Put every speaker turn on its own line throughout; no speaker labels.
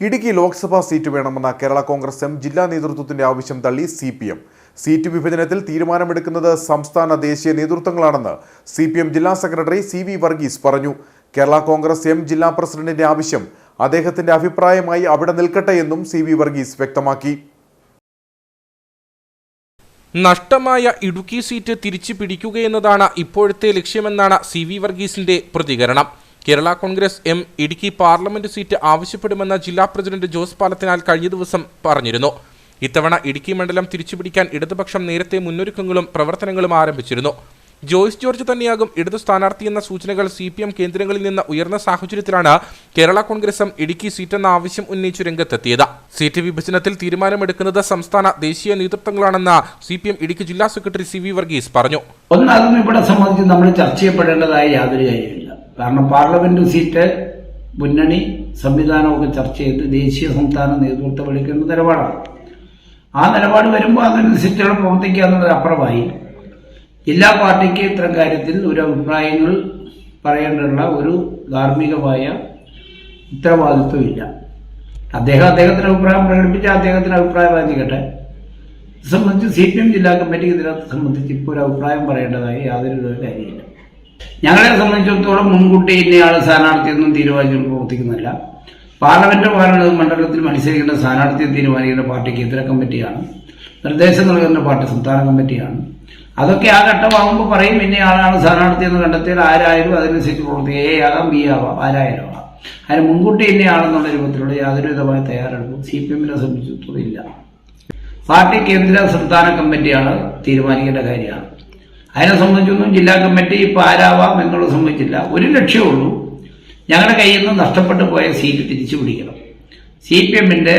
Idukki Lok Sabha seat വേണമെന്ന Kerala Congress M ജില്ലാ നേതൃത്വത്തിന്റെ ആവശ്യം തള്ളി സി പി എം സീറ്റ് വിഭജനത്തിൽ തീരുമാനമെടുക്കുന്നത് സംസ്ഥാന ദേശീയ നേതൃത്വങ്ങളാണെന്ന് സി പി എം ജില്ലാ സെക്രട്ടറി സി വി വർഗീസ് പറഞ്ഞു. കേരള കോൺഗ്രസ് എം ജില്ലാ പ്രസിഡന്റിന്റെ ആവശ്യം അദ്ദേഹത്തിന്റെ അഭിപ്രായമായി അവിടെ നിൽക്കട്ടെ എന്നും സി വി വർഗീസ് വ്യക്തമാക്കി.
നഷ്ടമായ ഇടുക്കി സീറ്റ് തിരിച്ചു പിടിക്കുകയെന്നതാണ് ഇപ്പോഴത്തെ ലക്ഷ്യമെന്നാണ് സി വി വർഗീസിന്റെ പ്രതികരണം. Kerala Congress M Idukki parliament seat ആവശ്യപ്പെടുമെന്ന് ജില്ലാ പ്രസിഡന്റ് ജോസ് പാലത്തിനാൽ കഴിഞ്ഞ ദിവസം പറഞ്ഞിരുന്നു. ഇത്തവണ ഇടുക്കി മണ്ഡലം തിരിച്ചുപിടിക്കാൻ ഇടതുപക്ഷം നേരത്തെ മുന്നൊരുക്കങ്ങളും പ്രവർത്തനങ്ങളും ആരംഭിച്ചിരുന്നു. ജോയ്സ് ജോർജ് തന്നെയാകും ഇടതു സ്ഥാനാർത്ഥിയെന്ന സൂചനകൾ സി പി എം കേന്ദ്രങ്ങളിൽ നിന്ന് ഉയർന്ന സാഹചര്യത്തിലാണ് കേരള കോൺഗ്രസും ഇടുക്കി സീറ്റെന്ന ആവശ്യം ഉന്നയിച്ചു രംഗത്തെത്തിയത്. സീറ്റ് വിഭജനത്തിൽ തീരുമാനമെടുക്കുന്നത് സംസ്ഥാന ദേശീയ നേതൃത്വങ്ങളാണെന്ന് സി പി എം ഇടുക്കി ജില്ലാ സെക്രട്ടറി സി വി വർഗീസ് പറഞ്ഞു.
ഒന്നും ഇവിടെ സംബന്ധിച്ച് നമ്മൾ ചർച്ച ചെയ്യപ്പെടേണ്ടതായ യാതൊരു കാര്യമില്ല കാരണം പാർലമെന്റ് സീറ്റ് മുന്നണി സംവിധാനമൊക്കെ ചർച്ച ചെയ്ത് ദേശീയ സംസ്ഥാന നേതൃത്വം എടുക്കേണ്ട നിലപാടാണ്. ആ നിലപാട് വരുമ്പോൾ അതനുസരിച്ചുള്ള പ്രവർത്തിക്കുക എന്നുള്ളത് അപ്പുറമായി. എല്ലാ പാർട്ടിക്ക് ഇത്തരം കാര്യത്തിൽ ഒരു അഭിപ്രായങ്ങൾ പറയേണ്ടുള്ള ഒരു ധാർമ്മികമായ ഉത്തരവാദിത്വമില്ല. അദ്ദേഹം അദ്ദേഹത്തിന്റെ അഭിപ്രായം പ്രകടിപ്പിച്ച അദ്ദേഹത്തിന്റെ അഭിപ്രായം ഇത് സംബന്ധിച്ച് സി പി എം ജില്ലാ കമ്മിറ്റി ഇതിനകത്ത് സംബന്ധിച്ച് ഇപ്പോൾ ഒരു അഭിപ്രായം പറയേണ്ടതായി യാതൊരു കാര്യമില്ല. ഞങ്ങളെ സംബന്ധിച്ചിടത്തോളം മുൻകൂട്ടി ഇന്നയാൾ സ്ഥാനാർത്ഥിയൊന്നും തീരുമാനിച്ചു പ്രവർത്തിക്കുന്നില്ല. പാർലമെന്റ് പോലുള്ള മണ്ഡലത്തിൽ മത്സരിക്കേണ്ട സ്ഥാനാർത്ഥിയെ തീരുമാനിക്കേണ്ട പാർട്ടി കേന്ദ്ര കമ്മിറ്റിയാണ്. നിർദ്ദേശം നൽകുന്ന പാർട്ടി സംസ്ഥാന കമ്മിറ്റിയാണ്. അതൊക്കെ ആ ഘട്ടമാകുമ്പോൾ പറയും ഇന്നയാളാണ് സ്ഥാനാർത്ഥി എന്ന് കണ്ടെത്തിയാൽ ആരായാലും അതനുസരിച്ച് പ്രവർത്തിക്കുക എ ആകാം ബി ആവാം ആരായാലും ആവാം. അതിന് മുൻകൂട്ടി ഇന്നയാളെന്നുള്ള രൂപത്തിലുള്ള യാതൊരു വിധമായ തയ്യാറെടുപ്പും സി പി എമ്മിനെ സംബന്ധിച്ചിടത്തോളം ഇല്ല. പാർട്ടി കേന്ദ്ര സംസ്ഥാന കമ്മിറ്റിയാണ് തീരുമാനിക്കേണ്ട കാര്യമാണ്. അതിനെ സംബന്ധിച്ചൊന്നും ജില്ലാ കമ്മിറ്റി ഇപ്പം ആരാവാം എന്നുള്ളത് സംബന്ധിച്ചില്ല ഒരു ലക്ഷ്യമുള്ളൂ ഞങ്ങളുടെ കയ്യിൽ നിന്ന് നഷ്ടപ്പെട്ടു പോയ സീറ്റ് തിരിച്ചു പിടിക്കണം. സി പി എമ്മിന്റെ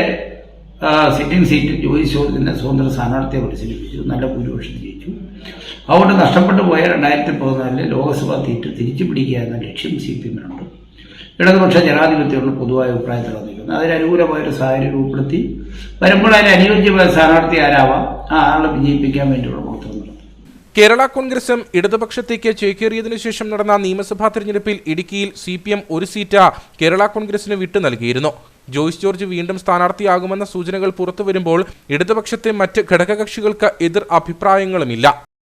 സിറ്റിംഗ് സീറ്റ് ജോലി ചോദ്യത്തിന്റെ സ്വതന്ത്ര സ്ഥാനാർത്ഥിയെ പരിശീലിപ്പിച്ചു നല്ല ഭൂരിപക്ഷം ജയിച്ചു. അതുകൊണ്ട് നഷ്ടപ്പെട്ടു പോയ രണ്ടായിരത്തി പതിനാലിലെ ലോക്സഭാ സീറ്റ് തിരിച്ചു പിടിക്കുക എന്ന ലക്ഷ്യം സി പി എമ്മിനുണ്ട്. ഇടതുപക്ഷ ജനാധിപത്യമുള്ള പൊതുവായ അഭിപ്രായത്തിൽ വന്നിരിക്കുന്നത് അതിന് അനുകൂലമായ സാഹചര്യം രൂപപ്പെടുത്തി വരുമ്പോൾ അതിന് അനുയോജ്യമായ സ്ഥാനാർത്ഥി ആരാവാം? ആ ആളെ വിജയിപ്പിക്കാൻ വേണ്ടിയുള്ള നടത്തും
കേരള കോൺഗ്രസും ഇടതുപക്ഷത്തേക്ക് ചേക്കേറിയതിനു ശേഷം നടന്ന നിയമസഭാ തെരഞ്ഞെടുപ്പിൽ ഇടുക്കിയിൽ സി പി എം ഒരു സീറ്റ് കേരള കോൺഗ്രസിന് വിട്ടു നൽകിയിരുന്നു. ജോയ്സ് ജോർജ് വീണ്ടും സ്ഥാനാർത്ഥിയാകുമെന്ന സൂചനകൾ പുറത്തുവരുമ്പോൾ ഇടതുപക്ഷത്തെ മറ്റ് ഘടകകക്ഷികൾക്ക് എതിർ അഭിപ്രായങ്ങളുമില്ല.